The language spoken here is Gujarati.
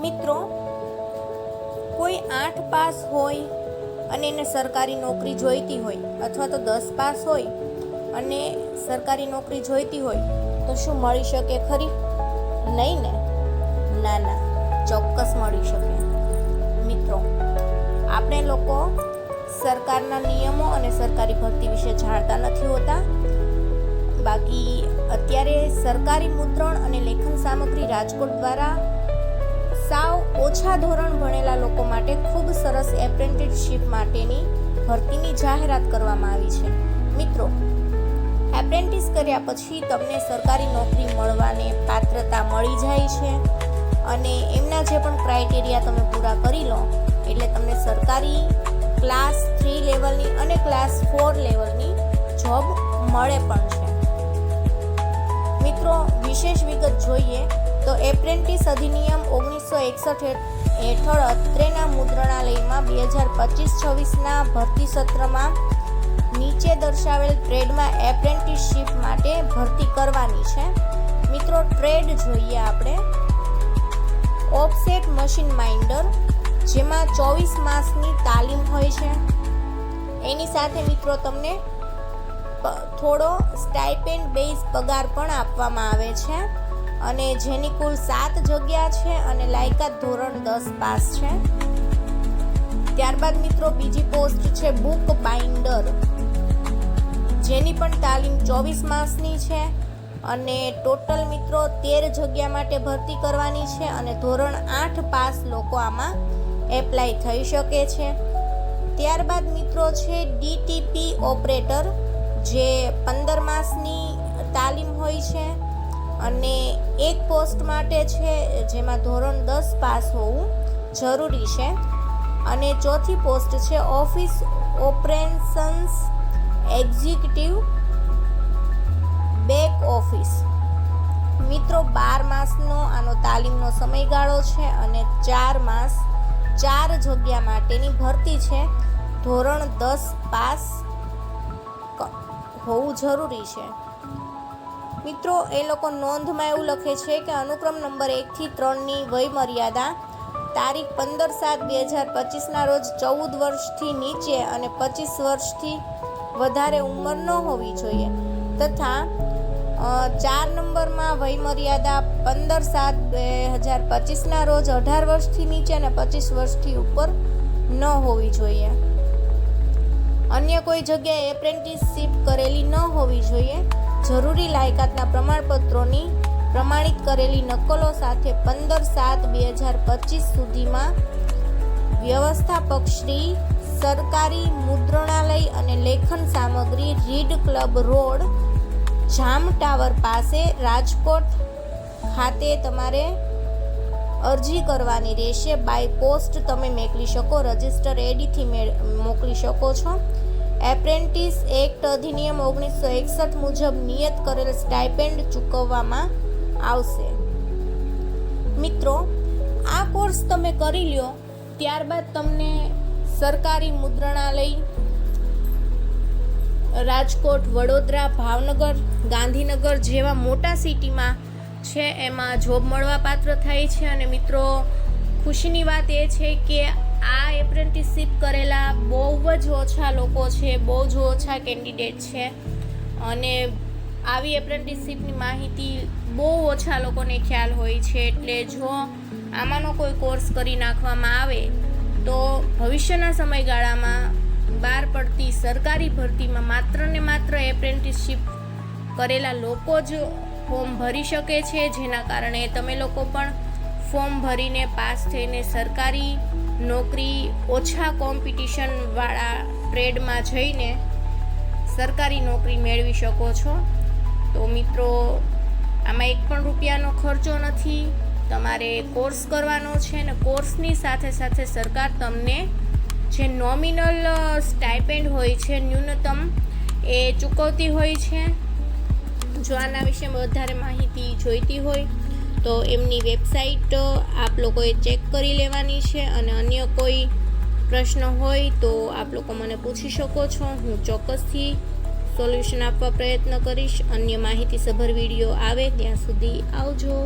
મિત્રો, કોઈ આઠ પાસ હોય અને એને સરકારી નોકરી જોઈતી હોય અથવા તો દસ પાસ હોય અને સરકારી નોકરી જોઈતી હોય, તો શું મળી શકે ખરી? નહીં ને? ના ના. ચોક્કસ મળી શકે. મિત્રો, આપણે લોકો સરકારના નિયમો અને સરકારી ભરતી વિશે જાણતા નથી હોતા. બાકી અત્યારે સરકારી મુદ્રણ અને લેખન સામગ્રી રાજકોટ દ્વારા સાવ ઓછા ધોરણ ભણેલા લોકો માટે ખૂબ સરસ એપ્રેન્ટિસશીપ માટેની ભરતીની જાહેરાત કરવામાં આવી છે. મિત્રો એપ્રેન્ટિસ કર્યા પછી તમને સરકારી નોકરી મળવાને પાત્રતા મળી જાય છે અને એમના જે પણ ક્રાઇટેરિયા તમે પૂરા કરી લો, એટલે તમને સરકારી ક્લાસ થ્રી લેવલની અને ક્લાસ ફોર લેવલની જોબ મળે પણ છે. મિત્રો, વિશેષ વિગત જોઈએ તો એપ્રેન્ટિસ અધિનિયમ ઓગણીસો એકસઠ હેઠળ અત્રેના મુદ્રણાલયમાં બે હજાર પચીસ છવ્વીસના ભરતી સત્રમાં નીચે દર્શાવેલ ટ્રેડમાં એપ્રેન્ટિસશીપ માટે ભરતી કરવાની છે. મિત્રો, ટ્રેડ જોઈએ આપણે. ઓફસેટ મશીન માઇન્ડર, જેમાં ચોવીસ માસની તાલીમ હોય છે. એની સાથે મિત્રો તમને થોડો સ્ટાઇપેન્ડ બેઝ પગાર પણ આપવામાં આવે છે. અને જેની કુલ સાત જગ્યા છે અને લાયકાત ધોરણ દસ પાસ છે. ત્યારબાદ મિત્રો બીજી પોસ્ટ છે બુક બાઇન્ડર જેની પણ તાલીમ ચોવીસ માસની છે અને ટોટલ મિત્રો તેર જગ્યા માટે ભરતી કરવાની છે અને ધોરણ આઠ પાસ લોકો આમાં એપ્લાય થઈ શકે છે. ત્યારબાદ મિત્રો છે ડીટીપી ઓપરેટર જે પંદર માસની તાલીમ હોય છે. અને એક પોસ્ટ માટે છે જેમાં ધોરણ દસ પાસ હોવું જરૂરી છે. અને ચોથી પોસ્ટ છે office operations executive back office. મિત્રો, બાર માસનો આનો તાલીમનો સમયગાળો છે અને ચાર માસ ચાર જગ્યા માટેની ભરતી છે. ધોરણ દસ પાસ હોવું જરૂરી છે. મિત્રો, એ લોકો નોંધમાં એવું લખે છે કે અનુક્રમ નંબર એકથી ત્રણની વય મર્યાદા તારીખ પંદર સાત બે હજાર પચીસના રોજ ચૌદ વર્ષથી નીચે અને પચીસ વર્ષથી વધારે ઉંમર ન હોવી જોઈએ. તથા ચાર નંબરમાં વયમર્યાદા પંદર સાત બે હજાર પચીસના રોજ અઢાર વર્ષથી નીચે અને પચીસ વર્ષથી ઉપર ન હોવી જોઈએ. અન્ય કોઈ જગ્યાએ એપ્રેન્ટિસશીપ કરેલી ન હોવી જોઈએ. જરૂરી લાયકાતના પ્રમાણપત્રોની પ્રમાણિત કરેલી નકલો સાથે પંદર સાત બે હજાર પચીસ સુધીમાં વ્યવસ્થાપક શ્રી સરકારી મુદ્રણાલય અને લેખન સામગ્રી Reid club road, Jam tower પાસે રાજકોટ ખાતે તમારે અરજી કરવાની રહેશે. બાય પોસ્ટ તમે મોકલી શકો, રજિસ્ટર એડીથી મોકલી શકો છો. એપ્રેન્ટિસ એક્ટ અધિનિયમ ઓગણીસો એકસઠ મુજબ નિયત કરેલ સ્ટાઇપેન્ડ ચૂકવવામાં આવશે. મિત્રો, આ કોર્સ તમે કરી લ્યો, ત્યારબાદ તમને સરકારી મુદ્રણાલય, રાજકોટ, વડોદરા, ભાવનગર, ગાંધીનગર જેવા મોટા સિટીમાં છે, એમાં જોબ મળવા પાત્ર થાય છે. અને મિત્રો, ખુશીની વાત એ છે કે એપ્રેન્ટિસશીપ કરેલા બહુ જ ઓછા લોકો છે, બહુ જ ઓછા કેન્ડિડેટ છે. અને આવી એપ્રેન્ટિસશીપની માહિતી બહુ ઓછા લોકોને ખ્યાલ હોય છે, એટલે જો આમાંનો કોઈ કોર્સ કરી નાખવામાં આવે, તો ભવિષ્યના સમયગાળામાં બહાર પડતી સરકારી ભરતીમાં માત્ર ને માત્ર એપ્રેન્ટિસશીપ કરેલા લોકો જ ફોર્મ ભરી શકે છે, જેના કારણે તમે લોકો પણ ફોર્મ ભરીને પાસ થઈને સરકારી નોકરી ઓછા કોમ્પિટિશનવાળા ટ્રેડમાં જઈને સરકારી નોકરી મેળવી શકો છો. તો મિત્રો, આમાં એક પણ રૂપિયાનો ખર્ચો નથી. તમારે કોર્સ કરવાનો છે ને કોર્સની સાથે સાથે સરકાર તમને જે નોમિનલ સ્ટાઇપેન્ડ હોય છે, ન્યૂનતમ, એ ચૂકવતી હોય છે. જો આના વિશે વધારે માહિતી જોઈતી હોય તો એમની વેબસાઇટ આપ લોકોએ ચેક કરી લેવાની છે અને અન્ય કોઈ પ્રશ્ન હોય તો આપ લોકો મને પૂછી શકો છો. હું ચોક્કસથી સોલ્યુશન આપવા પ્રયત્ન કરીશ. અન્ય માહિતીસભર વીડિયો આવે ત્યાં સુધી આવજો.